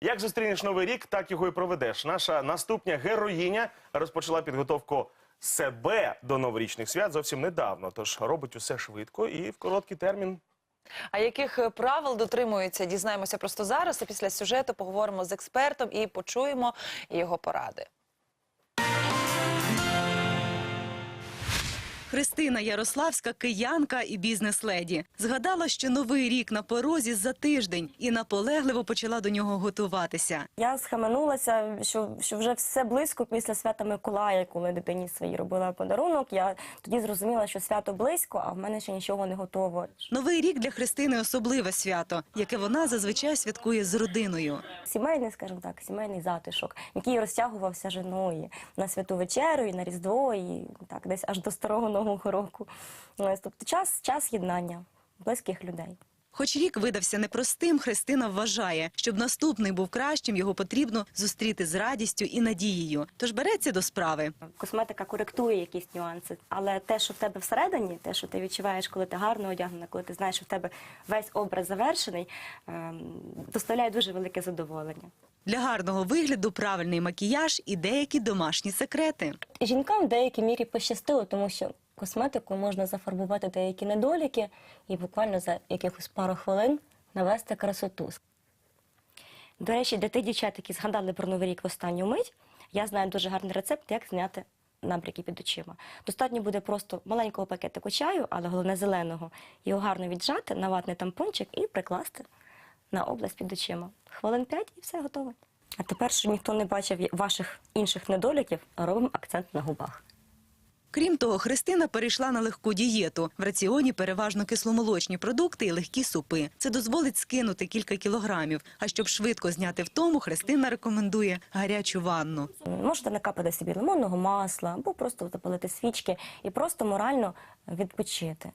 Як зустрінеш новий рік, так його і проведеш. Наша наступня героїня розпочала підготовку себе до новорічних свят зовсім недавно. Тож робить усе швидко і в короткий термін. А яких е, правил дотримуються, дізнаємося просто зараз. А після сюжету поговоримо з експертом і почуємо його поради. Христина Ярославська киянка і бізнес-леді. Згадала, що новий рік на порозі за тиждень і наполегливо почала до нього готуватися. Я схаменулася, що, що вже все близько після свята Миколая, коли дитині своїй робила подарунок. Я тоді зрозуміла, що свято близько, а в мене ще нічого не готово. Новий рік для Христини особливе свято, яке вона зазвичай святкує з родиною. Сімейний, скажімо так, сімейний затишок, який розтягувався женою на святу вечерю, і на Різдво, і так десь аж до старого нового року. Ось, Тобто час, час єднання близьких людей. Хоч рік видався непростим, Христина вважає, щоб наступний був кращим, його потрібно зустріти з радістю і надією. Тож береться до справи. Косметика коректує якісь нюанси, але те, що в тебе всередині, те, що ти відчуваєш, коли ти гарно одягнена, коли ти знаєш, що в тебе весь образ завершений, ем, доставляє дуже велике задоволення. Для гарного вигляду правильний макіяж і деякі домашні секрети. Жінкам в деякій мірі пощастило, тому що косметикою можна зафарбувати деякі недоліки і буквально за якихось пару хвилин навести красоту. До речі, для тих дівчат, які згадали про новий рік в останню мить, я знаю дуже гарний рецепт, як зняти набряки під очима. Достатньо буде просто маленького пакетику чаю, але головне зеленого, його гарно віджати на ватний тампончик і прикласти на область під очима. Хвилин 5 і все готово. А тепер, що ніхто не бачив ваших інших недоліків, робимо акцент на губах. Крім того, Христина перейшла на легку дієту. В раціоні переважно кисломолочні продукти і легкі супи. Це дозволить скинути кілька кілограмів. А щоб швидко зняти втому, Христина рекомендує гарячу ванну. Можете накапати собі лимонного масла або просто запалити свічки і просто морально відпочити.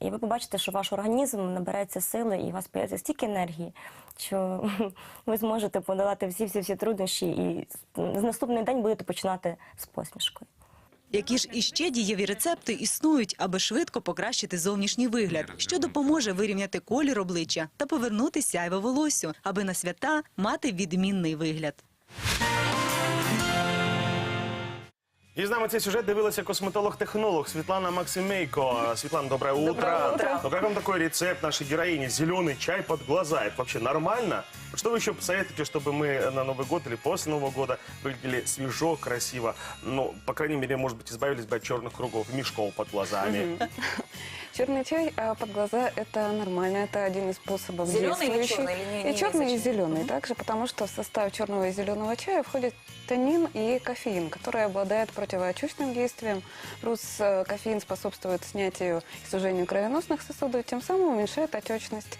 І ви побачите, що ваш організм набереться сили і у вас появиться стільки енергії, що ви зможете подолати всі всі всі труднощі і з наступний день будете починати з посмішкою. Які ж іще дієві рецепти існують, аби швидко покращити зовнішній вигляд, що допоможе вирівняти колір обличчя та повернути сяйво волосю, аби на свята мати відмінний вигляд. І з нами цей сюжет дивилася косметолог-технолог Світлана Максимейко. Світлана, доброе утро. Доброе утро. Ну как вам такой рецепт нашей героини? Зеленый чай под глаза. Это вообще нормально? Что вы еще посоветуете, чтобы мы на Новый год или после Нового года выглядели свежо, красиво? Ну, по крайней мере, может быть, избавились бы от черных кругов, мешков под глазами. Черный чай а, под глаза это нормально, это один из способов Зеленый или черный, или не- и черный, и зеленый также, потому что в состав черного и зеленого чая входит танин и кофеин, который обладает противоотечным действием. Плюс э, кофеин способствует снятию и сужению кровеносных сосудов, тем самым уменьшает отечность.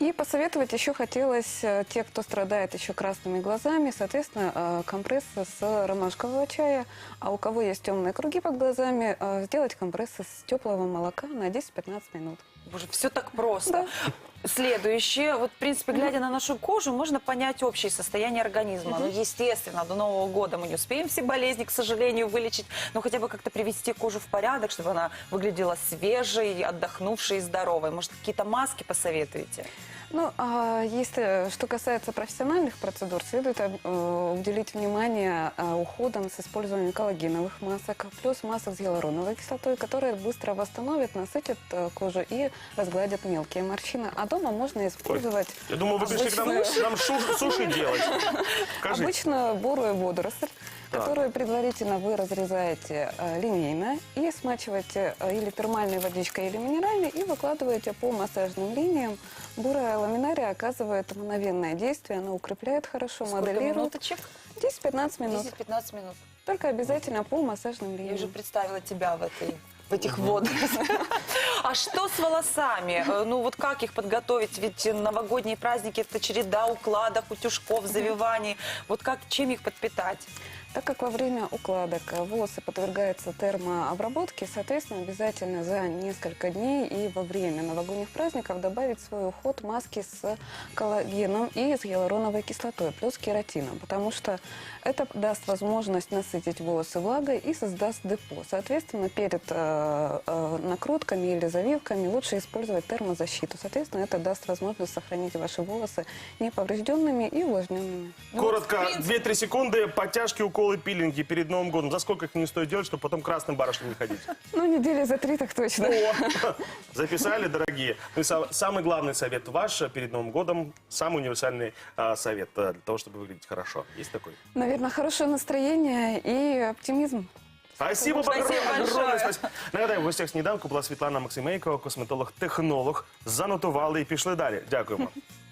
И посоветовать еще хотелось э, те, кто страдает еще красными глазами, соответственно, э, компрессы с ромашкового чая, а у кого есть темные круги под глазами, э, сделать компрессы с теплого молока на 10-15 минут. Боже, все так просто. Следующее, вот, в принципе, глядя на нашу кожу, можно понять общее состояние организма. Ну, естественно, до Нового года мы не успеем все болезни, к сожалению, вылечить, но хотя бы как-то привести кожу в порядок, чтобы она выглядела свежей, отдохнувшей и здоровой. Может, какие-то маски посоветуете? Ну, а если что касается профессиональных процедур, следует э, уделить внимание э, уходам с использованием коллагеновых масок, плюс масок с гиалуроновой кислотой, которые быстро восстановят, насытят э, кожу и разгладят мелкие морщины. А дома можно использовать Я думаю, вы пришли к нам, нам шу- суши делать. Скажите. обычно бурую водоросль, Так. которую предварительно вы разрезаете э, линейно и смачиваете э, или термальной водичкой, или минеральной, и выкладываете по массажным линиям. Бурая ламинария оказывает мгновенное действие, она укрепляет хорошо, Сколько моделирует. минуточек? 10-15 минут. 10-15 минут. Только обязательно по массажным Я уже линиям. представила тебя в этой в этих водорослях. А что с волосами? Э, Ну вот как их подготовить? Ведь новогодние праздники это череда укладок, утюжков, завиваний. Вот как чем их подпитать? Так как во время укладок волосы подвергаются термообработке, соответственно, обязательно за несколько дней и во время новогодних праздников добавить в свой уход маски с коллагеном и с гиалуроновой кислотой, плюс кератином, потому что это даст возможность насытить волосы влагой и создаст депо. Соответственно, перед э, э, накрутками или завивками, лучше использовать термозащиту. Соответственно, это даст возможность сохранить ваши волосы неповрежденными и увлажненными. Ну, Коротко, в принципе- 2-3 секунды, подтяжки, уколы, пилинги перед Новым годом. За сколько их не стоит делать, чтобы потом красным барышням не ходить? Ну, недели за три так точно. О, записали, дорогие. Ну и са- самый главный совет ваш э, перед Новым годом, самый универсальный а, совет э, для того, чтобы выглядеть хорошо. Есть такой? Наверное, хорошее настроение и оптимизм. Спасибо, Спасибо огромное, большое. огромное спасибо. Нагадаю, в гостях сніданку була Світлана Максимейкова, косметолог-технолог. Занотували і пішли далі. Дякуємо.